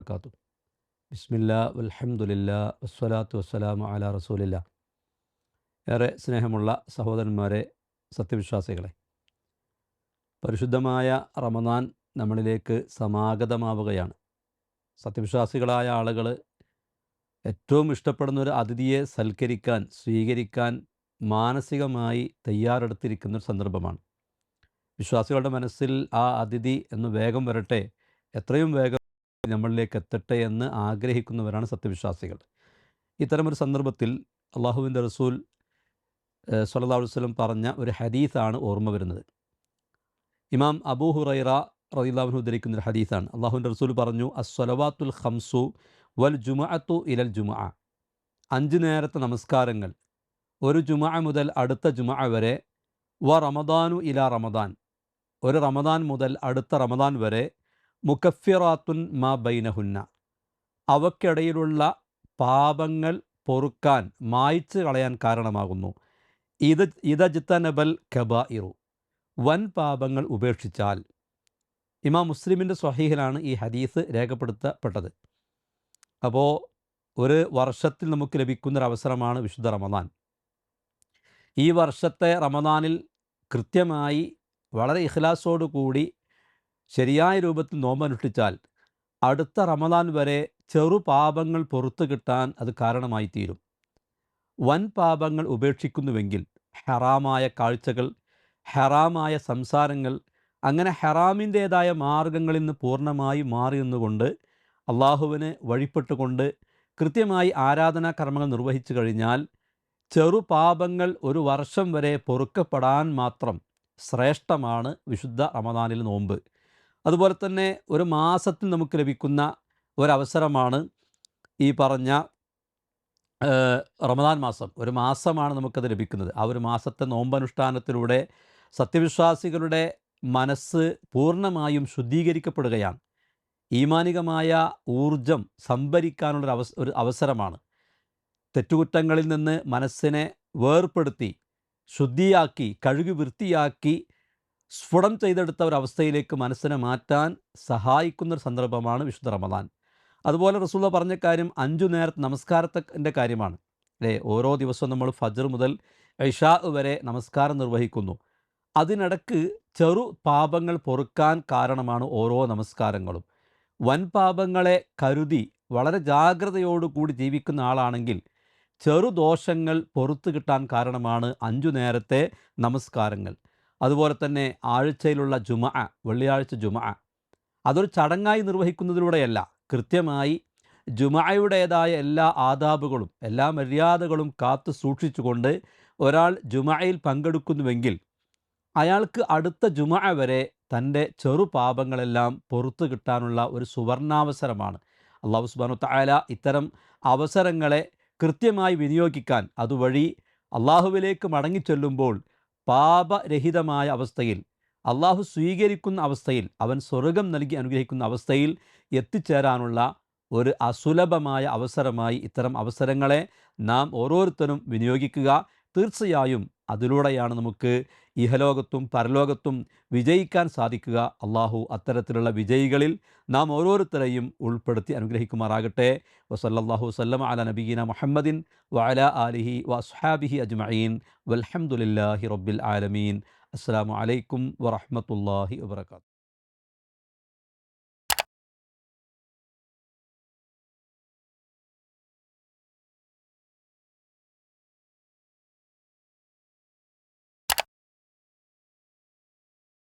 വബർക്കാത്തു ബിസ്മില്ല വൽഹംദുലില്ല വസ്വലാത്തു വസ്സലാമു അല റസൂലില്ല. ഏറെ സ്നേഹമുള്ള സഹോദരന്മാരെ സത്യവിശ്വാസികളെ പരിശുദ്ധമായ റമദാൻ നമ്മളിലേക്ക് സമാഗതമാവുകയാണ്. സത്യവിശ്വാസികളായ ആളുകൾ ഏറ്റവും ഇഷ്ടപ്പെടുന്ന ഒരു അതിഥിയെ സൽക്കരിക്കാൻ സ്വീകരിക്കാൻ മാനസികമായി തയ്യാറെടുത്തിരിക്കുന്ന ഒരു സന്ദർഭമാണ്. വിശ്വാസികളുടെ മനസ്സിൽ ആ അതിഥി എന്ന് വേഗം വരട്ടെ എത്രയും വേഗം നമ്മളിലേക്ക് എത്തട്ടെ എന്ന് ആഗ്രഹിക്കുന്നവരാണ് സത്യവിശ്വാസികൾ. ഇത്തരമൊരു സന്ദർഭത്തിൽ അള്ളാഹുവിന്റെ റസൂൽ സല്ലാ വസ്ലം പറഞ്ഞ ഒരു ഹദീസാണ് ഓർമ്മ വരുന്നത്. ഇമാം അബൂ ഹുറൈറ റദില്ലാഹുനു ഉദ്ധരിക്കുന്ന ഒരു ഹദീസാണ്. അള്ളാഹുവിന്റെ റസൂൽ പറഞ്ഞു അസ്വലവാത്തുൽ ഹംസു വൽ ജുമഅത്തു ഇലൽ ജുമ അഞ്ച് നേരത്തെ നമസ്കാരങ്ങൾ ഒരു ജുമ മുതൽ അടുത്ത ജുമ വരെ വ റമദാനു ഇല റമദാൻ. ഒരു റമദാൻ മുതൽ അടുത്ത റമദാൻ വരെ മുക്കഫിറാത്തുൻ മാ ബൈനഹുന്ന. അവക്കിടയിലുള്ള പാപങ്ങൾ പൊറുക്കാൻ മായ്ച്ചു കളയാൻ കാരണമാകുന്നു. ഇത് ഇതജിത്തനബൽ കബായിറു വൻ പാപങ്ങൾ ഉപേക്ഷിച്ചാൽ. ഇമാം മുസ്ലിമിന്റെ സ്വഹീഹിലാണ് ഈ ഹദീസ് രേഖപ്പെടുത്തപ്പെട്ടത്. അപ്പോൾ ഒരു വർഷത്തിൽ നമുക്ക് ലഭിക്കുന്നൊരവസരമാണ് വിശുദ്ധ റമദാൻ. ഈ വർഷത്തെ റമദാനിൽ കൃത്യമായി വളരെ ഇഖ്ലാസോടു കൂടി ശരിയായ രൂപത്തിൽ നോമ്പനുഷ്ഠിച്ചാൽ അടുത്ത റമദാൻ വരെ ചെറു പാപങ്ങൾ പുറത്തു കിട്ടാൻ അത് കാരണമായി തീരും വൻ പാപങ്ങൾ ഉപേക്ഷിക്കുന്നുവെങ്കിൽ ഹെറാമായ കാഴ്ചകൾ ഹെറാമായ സംസാരങ്ങൾ അങ്ങനെ ഹെറാമിന്റേതായ മാർഗങ്ങളിൽ നിന്ന് പൂർണമായി മാറി നിന്നുകൊണ്ട് അള്ളാഹുവിന് വഴിപ്പെട്ടുകൊണ്ട് കൃത്യമായി ആരാധനാ കർമ്മങ്ങൾ നിർവഹിച്ചു കഴിഞ്ഞാൽ ചെറു പാപങ്ങൾ ഒരു വർഷം വരെ പൊറുക്കപ്പെടാൻ മാത്രം ശ്രേഷ്ഠമാണ് വിശുദ്ധ റമദാനിൽ നോമ്പ്. അതുപോലെ തന്നെ ഒരു മാസത്തിൽ നമുക്ക് ലഭിക്കുന്ന ഒരവസരമാണ് ഈ പറഞ്ഞ റമദാൻ മാസം. ഒരു മാസമാണ് നമുക്കത് ലഭിക്കുന്നത്. ആ ഒരു മാസത്തെ നോമ്പനുഷ്ഠാനത്തിലൂടെ സത്യവിശ്വാസികളുടെ മനസ്സ് പൂർണമായും ശുദ്ധീകരിക്കപ്പെടുകയാണ്. ഈമാനികമായ ഊർജം സംഭരിക്കാനുള്ളൊരു അവസ ഒരു അവസരമാണ്. തെറ്റുകുറ്റങ്ങളിൽ നിന്ന് മനസ്സിനെ വേർപ്പെടുത്തി ശുദ്ധിയാക്കി കഴുകി വൃത്തിയാക്കി സ്ഫുടം ചെയ്തെടുത്ത ഒരവസ്ഥയിലേക്ക് മനസ്സിനെ മാറ്റാൻ സഹായിക്കുന്ന ഒരു സന്ദർഭമാണ് വിശുദ്ധ റമദാൻ. അതുപോലെ റസൂള്ള പറഞ്ഞ കാര്യം അഞ്ചു നേരത്തെ നമസ്കാരത്തിന്റെ കാര്യമാണ്. അല്ലേ ഓരോ ദിവസവും നമ്മൾ ഫജർ മുതൽ ഐഷാ വരെ നമസ്കാരം നിർവഹിക്കുന്നു. അതിനിടക്ക് ചെറു പാപങ്ങൾ പൊറുക്കാൻ കാരണമാണ് ഓരോ നമസ്കാരങ്ങളും. വൻ പാപങ്ങളെ കരുതി വളരെ ജാഗ്രതയോടുകൂടി ജീവിക്കുന്ന ആളാണെങ്കിൽ ചെറുദോഷങ്ങൾ പൊറത്തു കിട്ടാൻ കാരണമാണ് അഞ്ചു നേരത്തെ നമസ്കാരങ്ങൾ. അതുപോലെ തന്നെ ആഴ്ചയിലുള്ള ജുമ വെള്ളിയാഴ്ച ജുമ. അതൊരു ചടങ്ങായി നിർവഹിക്കുന്നതിലൂടെയല്ല കൃത്യമായി ജുമയുടേതായ എല്ലാ ആദാബുകളും എല്ലാ മര്യാദകളും കാത്തു സൂക്ഷിച്ചുകൊണ്ട് ഒരാൾ ജുമയിൽ പങ്കെടുക്കുന്നുവെങ്കിൽ അയാൾക്ക് അടുത്ത ജുമ വരെ തന്റെ ചെറു പാപങ്ങളെല്ലാം പുറത്തു കിട്ടാനുള്ള ഒരു സുവർണാവസരമാണ്. അള്ളാഹു സുബാനു തായാല ഇത്തരം അവസരങ്ങളെ കൃത്യമായി വിനിയോഗിക്കാൻ അതുവഴി അള്ളാഹുവിലേക്ക് മടങ്ങിച്ചൊല്ലുമ്പോൾ പാപരഹിതമായ അവസ്ഥയിൽ അള്ളാഹു സ്വീകരിക്കുന്ന അവസ്ഥയിൽ അവൻ സ്വർഗം നൽകി അനുഗ്രഹിക്കുന്ന അവസ്ഥയിൽ എത്തിച്ചേരാനുള്ള ഒരു അസുലഭമായ അവസരമായി ഇത്തരം അവസരങ്ങളെ നാം ഓരോരുത്തരും വിനിയോഗിക്കുക. തീർച്ചയായും അതിലൂടെയാണ് നമുക്ക് ഇഹലോകത്തും പരലോകത്തും വിജയിക്കാൻ സാധിക്കുക. അള്ളാഹു അത്തരത്തിലുള്ള വിജയികളിൽ നാം ഓരോരുത്തരെയും ഉൾപ്പെടുത്തി അനുഗ്രഹിക്കുമാറാകട്ടെ. വസല്ലാഹു വസ്ലം അല നബീന മുഹമ്മദിൻ വഅല ആലിഹി വസ്ഹാബിഹി അജ്മീൻ വൽഹംദുലില്ലാഹി റബ്ബിൽ ആലമീൻ. അസ്സാം വലൈക്കും വറഹമത്തല്ലാഹി വാത്തു